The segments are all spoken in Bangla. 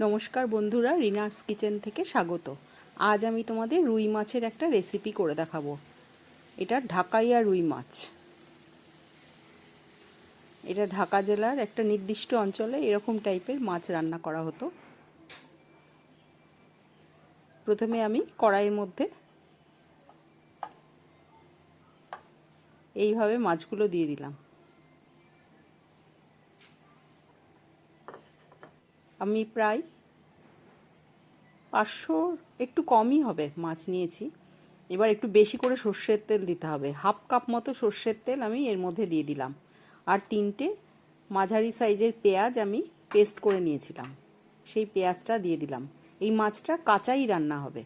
নমস্কার বন্ধুরা রিনার্স কিচেন থেকে স্বাগত। আজ আমি তোমাদের রুই মাছের একটা রেসিপি করে দেখাবো। এটা ঢাকাইয়া রুই মাছ। এটা ঢাকা জেলার একটা নির্দিষ্ট অঞ্চলে এরকম টাইপের মাছ রান্না করা হতো। প্রথমে আমি কড়াইয়ের মধ্যে এইভাবে মাছগুলো দিয়ে দিলাম। আমি প্রায় পাঁচশো, একটু কমই হবে মাছ নিয়েছি। এবার একটু বেশি করে সর্ষের তেল দিতে হবে। হাফ কাপ মতো সর্ষের তেল আমি এর মধ্যে দিয়ে দিলাম। আর তিনটে মাঝারি সাইজের পেঁয়াজ আমি পেস্ট করে নিয়েছিলাম। সেই পেঁয়াজটা দিয়ে দিলাম। এই মাছটা কাঁচাই রান্না হবে।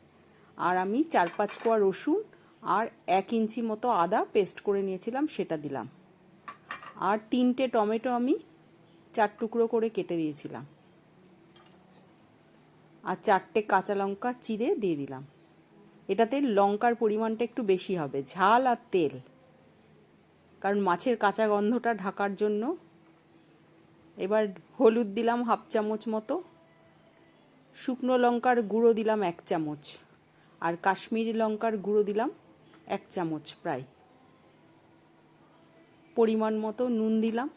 আর আমি চার পাঁচ কোয়া রসুন আর এক ইঞ্চি মতো আদা পেস্ট করে নিয়েছিলাম, সেটা দিলাম। আর তিনটে টমেটো আমি চার টুকরো করে কেটে দিয়েছিলাম। আর চারটে কাঁচা লঙ্কা চিড়ে দিয়ে দিলাম। এটাতে লঙ্কার পরিমাণটা একটু বেশি হবে, ঝাল আর তেল। কারণ মাছের কাঁচা গন্ধটা ঢাকার জন্য। এবার হলুদ দিলাম হাফ চামচ মতো। শুকনো লঙ্কার গুঁড়ো দিলাম এক চামচ। আর কাশ্মীরি লঙ্কার গুঁড়ো দিলাম এক চামচ প্রায়। পরিমাণ মতো নুন দিলাম।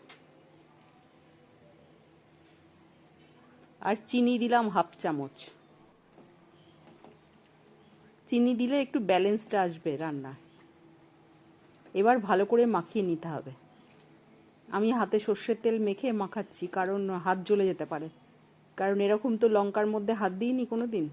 আর চিনি দিলাম হাফ চামচ। চিনি দিলে একটু ব্যালেন্সটা আসবে রান্না এবার ভালো করে মাখিয়ে নিতে হবে। আমি হাতে সর্ষের তেল মেখে মাখাচ্ছি, কারণ হাত জ্বলে যেতে পারে। কারণ এরকম তো লঙ্কার মধ্যে হাত দিইনি কোনো দিন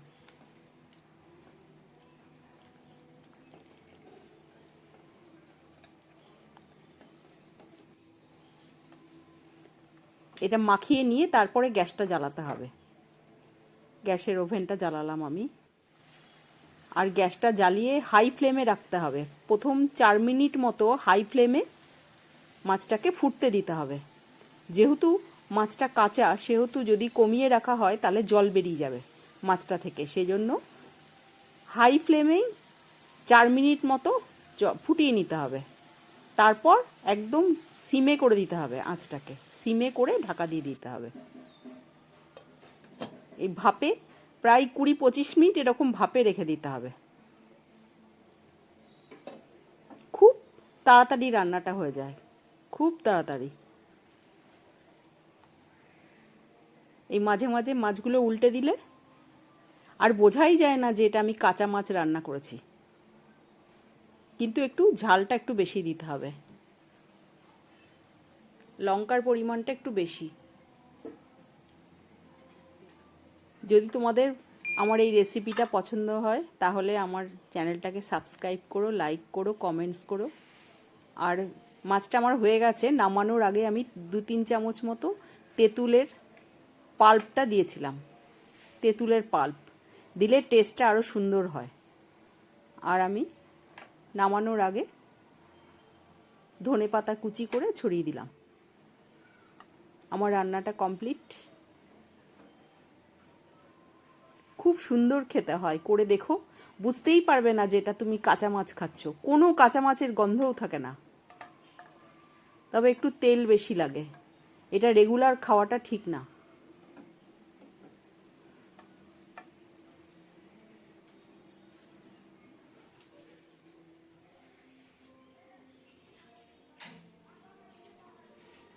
এটা মাখিয়ে নিয়ে তারপরে গ্যাসটা জ্বালাতে হবে। গ্যাসের ওভেনটা জ্বালালাম আমি। আর গ্যাসটা জ্বালিয়ে হাই ফ্লেমে রাখতে হবে। প্রথম চার মিনিট মতো হাই ফ্লেমে মাছটাকে ফুটতে দিতে হবে। যেহেতু মাছটা কাঁচা, সেহেতু যদি কমিয়ে রাখা হয় তাহলে জল বেরিয়ে যাবে মাছটা থেকে। সেজন্য হাই ফ্লেমেই চার মিনিট মতো ফুটিয়ে নিতে হবে। তারপর একদম সিমে করে দিতে হবে আঁচটাকে। সিমে করে ঢাকা দিয়ে দিতে হবে। এই ভাপে প্রায় কুড়ি পঁচিশ মিনিট এরকম ভাপে রেখে দিতে হবে। খুব তাড়াতাড়ি রান্নাটা হয়ে যায়। খুব তাড়াতাড়ি। এই মাঝে মাঝে মাছগুলো উল্টে দিলে আর বোঝাই যায় না যে এটা আমি কাঁচা মাছ রান্না করেছি। কিন্তু একটু ঝালটা একটু বেশি দিতে হবে। লঙ্কার পরিমাণটা একটু বেশি। যদি তোমাদের আমার এই রেসিপিটা পছন্দ হয়, তাহলে আমার চ্যানেলটাকে সাবস্ক্রাইব করো লাইক করো কমেন্টস করো। আর মাছটা আমার হয়ে গেছে, নামানোর আগে আমি দু তিন চামচ মতো তেঁতুলের পাল্পটা দিয়েছিলাম। তেঁতুলের পাল্প দিলে টেস্টটা আরও সুন্দর হয়। আর আমি নামানোর আগে ধনে পাতা কুচি করে ছড়িয়ে দিলাম। আমার রান্নাটা কমপ্লিট। খুব সুন্দর খেতে হয়, করে দেখো। বুঝতেই পারবে না যে এটা তুমি কাঁচা মাছ খাচ্ছ। কোনো কাঁচা মাছের গন্ধও থাকে না। তবে একটু তেল বেশি লাগে। এটা রেগুলার খাওয়াটা ঠিক না।